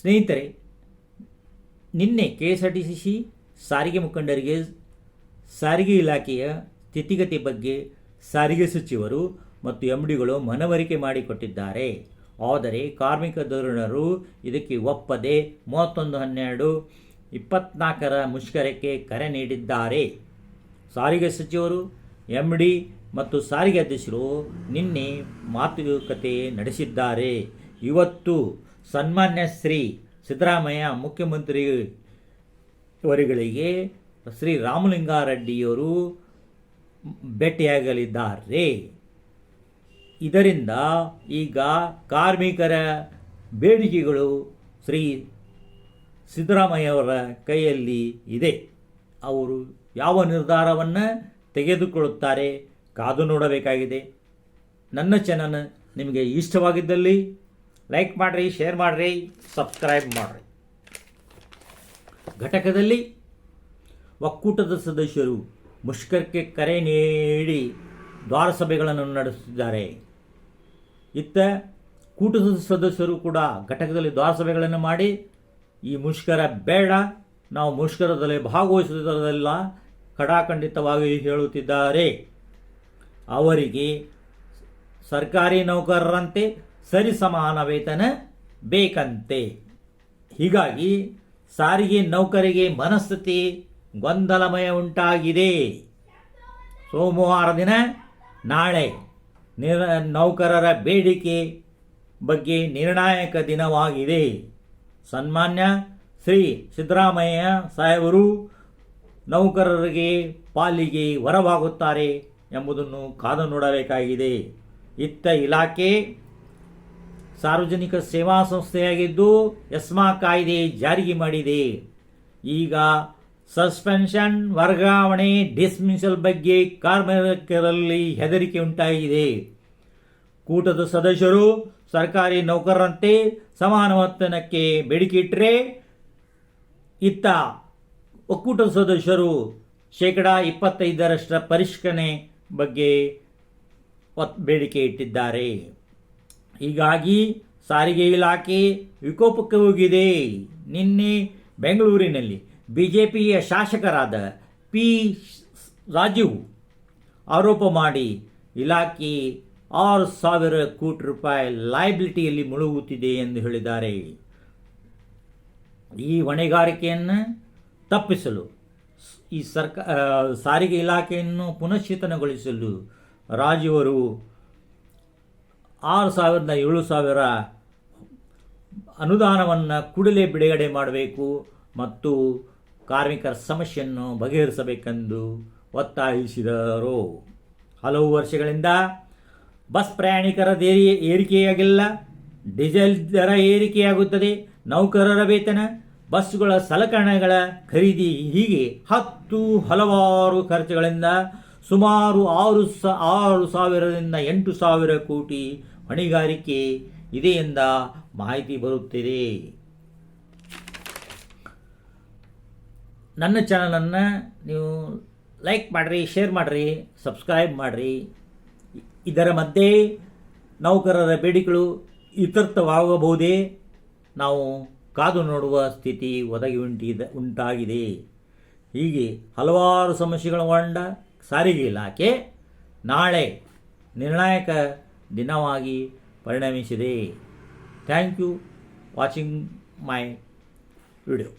ಸ್ನೇಹಿತರೆ, ನಿನ್ನೆ K S R T C ಸಾರಿಗೆ ಮುಖಂಡರಿಗೆ ಸಾರಿಗೆ ಇಲಾಖೆಯ ಸ್ಥಿತಿಗತಿ ಬಗ್ಗೆ ಸಾರಿಗೆ ಸಚಿವರು ಮತ್ತು ಎಂ ಡಿಗಳು ಮನವರಿಕೆ ಮಾಡಿಕೊಟ್ಟಿದ್ದಾರೆ. ಆದರೆ ಕಾರ್ಮಿಕ ಧೋರಣರು ಇದಕ್ಕೆ ಒಪ್ಪದೆ ಮೂವತ್ತೊಂದು ಹನ್ನೆರಡು ಇಪ್ಪತ್ನಾಲ್ಕರ ಮುಷ್ಕರಕ್ಕೆ ಕರೆ ನೀಡಿದ್ದಾರೆ. ಸಾರಿಗೆ ಸಚಿವರು ಎಂ ಡಿ ಮತ್ತು ಸಾರಿಗೆ ಅಧ್ಯಕ್ಷರು ನಿನ್ನೆ ಮಾತುಕತೆ ನಡೆಸಿದ್ದಾರೆ. ಇವತ್ತು ಸನ್ಮಾನ್ಯ ಶ್ರೀ ಸಿದ್ದರಾಮಯ್ಯ ಮುಖ್ಯಮಂತ್ರಿ ಅವರುಗಳಿಗೆ ಶ್ರೀ ರಾಮಲಿಂಗಾರೆಡ್ಡಿಯವರು ಭೇಟಿಯಾಗಲಿದ್ದಾರೆ. ಇದರಿಂದ ಈಗ ಕಾರ್ಮಿಕರ ಬೇಡಿಕೆಗಳು ಶ್ರೀ ಸಿದ್ದರಾಮಯ್ಯವರ ಕೈಯಲ್ಲಿ ಇದೆ. ಅವರು ಯಾವ ನಿರ್ಧಾರವನ್ನು ತೆಗೆದುಕೊಳ್ಳುತ್ತಾರೆ ಕಾದು ನೋಡಬೇಕಾಗಿದೆ. ನನ್ನ ಚಾನಲ್ ನಿಮಗೆ ಇಷ್ಟವಾಗಿದ್ದಲ್ಲಿ ಲೈಕ್ ಮಾಡಿರಿ ಶೇರ್ ಮಾಡಿರಿ ಸಬ್ಸ್ಕ್ರೈಬ್ ಮಾಡಿರಿ. ಘಟಕದಲ್ಲಿ ಒಕ್ಕೂಟದ ಸದಸ್ಯರು ಮುಷ್ಕರಕ್ಕೆ ಕರೆ ನೀಡಿ ದ್ವಾರಸಭೆಗಳನ್ನು ನಡೆಸುತ್ತಿದ್ದಾರೆ ಇತ್ತ ಕೂಟದ ಸದಸ್ಯರು ಕೂಡ ಘಟಕದಲ್ಲಿ ದ್ವಾರಸಭೆಗಳನ್ನು ಮಾಡಿ, ಈ ಮುಷ್ಕರ ಬೇಡ, ನಾವು ಮುಷ್ಕರದಲ್ಲಿ ಭಾಗವಹಿಸುವುದರಲ್ಲ ಕಡಾಖಂಡಿತವಾಗಿ ಹೇಳುತ್ತಿದ್ದಾರೆ. ಅವರಿಗೆ ಸರ್ಕಾರಿ ನೌಕರರಂತೆ ಸರಿಸಮಾನ ವೇತನ ಬೇಕಂತೆ. ಹೀಗಾಗಿ ಸಾರಿಗೆ ನೌಕರಿಗೆ ಮನಸ್ಥಿತಿ ಗೊಂದಲಮಯ ಉಂಟಾಗಿದೆ. ಸೋಮವಾರ ದಿನ ನಾಳೆ ನಿರ, ನೌಕರರ ಬೇಡಿಕೆ ಬಗ್ಗೆ ನಿರ್ಣಾಯಕ ದಿನವಾಗಿದೆ. ಸನ್ಮಾನ್ಯ ಶ್ರೀ ಸಿದ್ದರಾಮಯ್ಯ ಸಾಹೇಬರು ನೌಕರರಿಗೆ ಪಾಲಿಗೆ ವರವಾಗುತ್ತಾರೆ ಎಂಬುದನ್ನು ಕಾದು ನೋಡಬೇಕಾಗಿದೆ. ಇತ್ತ ಇಲಾಖೆ ಸಾರ್ವಜನಿಕ ಸೇವಾ ಸಂಸ್ಥೆಯಾಗಿದ್ದು ಎಸ್ಮಾ ಕಾಯ್ದೆ ಜಾರಿಗೆ ಮಾಡಿದೆ. ಈಗ ಸಸ್ಪೆನ್ಷನ್ ವರ್ಗಾವಣೆ ಡಿಸ್ಮಿಸಲ್ ಬಗ್ಗೆ ಕಾರ್ಮಿಕರಲ್ಲಿ ಹೆದರಿಕೆ ಉಂಟಾಗಿದೆ. ಕೂಟದ ಸದಸ್ಯರು ಸರ್ಕಾರಿ ನೌಕರರಂತೆ ಸಮಾನ ವೇತನಕ್ಕೆ ಬೇಡಿಕೆ ಇಟ್ಟರೆ ಇತ್ತ ಒಕ್ಕೂಟದ ಸದಸ್ಯರು ಶೇಕಡ ಇಪ್ಪತ್ತೈದರಷ್ಟರ ಪರಿಷ್ಕರಣೆ ಬಗ್ಗೆ ಬೇಡಿಕೆ ಇಟ್ಟಿದ್ದಾರೆ ಹೀಗಾಗಿ ಸಾರಿಗೆ ಇಲಾಖೆ ವಿಕೋಪಕ್ಕೆ ಹೋಗಿದೆ. ನಿನ್ನೆ ಬೆಂಗಳೂರಿನಲ್ಲಿ ಬಿಜೆಪಿಯ ಶಾಸಕರಾದ ಪಿ ರಾಜೀವ್ ಆರೋಪ ಮಾಡಿ ಇಲಾಖೆ ಆರು ಸಾವಿರ ಕೋಟಿ ರೂಪಾಯಿ ಲಯಬಿಲಿಟಿಯಲ್ಲಿ ಮುಳುಗುತ್ತಿದೆ ಎಂದು ಹೇಳಿದ್ದಾರೆ. ಈ ಹೊಣೆಗಾರಿಕೆಯನ್ನು ತಪ್ಪಿಸಲು ಈ ಸರ್ಕ ಸಾರಿಗೆ ಇಲಾಖೆಯನ್ನು ಪುನಶ್ಚೇತನಗೊಳಿಸಲು ರಾಜೀವರು ಆರು ಸಾವಿರದ ಏಳು ಸಾವಿರ ಅನುದಾನವನ್ನು ಕೂಡಲೇ ಬಿಡುಗಡೆ ಮಾಡಬೇಕು ಮತ್ತು ಕಾರ್ಮಿಕರ ಸಮಸ್ಯೆಯನ್ನು ಬಗೆಹರಿಸಬೇಕೆಂದು ಒತ್ತಾಯಿಸಿದರು. ಹಲವು ವರ್ಷಗಳಿಂದ ಬಸ್ ಪ್ರಯಾಣಿಕರ ದೇರಿ ಏರಿಕೆಯಾಗಿಲ್ಲ. ಡೀಸೆಲ್ ದರ ಏರಿಕೆಯಾಗುತ್ತದೆ. ನೌಕರರ ವೇತನ, ಬಸ್ಸುಗಳ ಸಲಕರಣೆಗಳ ಖರೀದಿ ಹೀಗೆ ಹತ್ತು ಹಲವಾರು ಖರ್ಚುಗಳಿಂದ ಸುಮಾರು ಆರು ಸ, ಆರು ಸಾವಿರದಿಂದ ಎಂಟು ಸಾವಿರ ಕೋಟಿ ಹೊಣೆಗಾರಿಕೆ ಇದೆ ಎಂದ ಮಾಹಿತಿ ಬರುತ್ತಿದೆ. ನನ್ನ ಚಾನಲನ್ನು ನೀವು ಲೈಕ್ ಮಾಡಿರಿ, ಶೇರ್ ಮಾಡಿರಿ, ಸಬ್ಸ್ಕ್ರೈಬ್ ಮಾಡಿರಿ. ಇದರ ಮಧ್ಯೆ ನೌಕರರ ಬೇಡಿಕೆಗಳು ಇತ್ಯರ್ಥವಾಗಬಹುದೇ ನಾವು ಕಾದು ನೋಡುವ ಸ್ಥಿತಿ ಒದಗಿ ಉಂಟಿದ, ಉಂಟಾಗಿದೆ. ಹೀಗೆ ಹಲವಾರು ಸಮಸ್ಯೆಗಳ ಒಳಗೊಂಡ ಸಾರಿಗೆ ಇಲಾಖೆ ನಾಳೆ ನಿರ್ಣಾಯಕ ದಿನವಾಗಿ ಪರಿಣಮಿಸಿದೆ. Thank you watching my video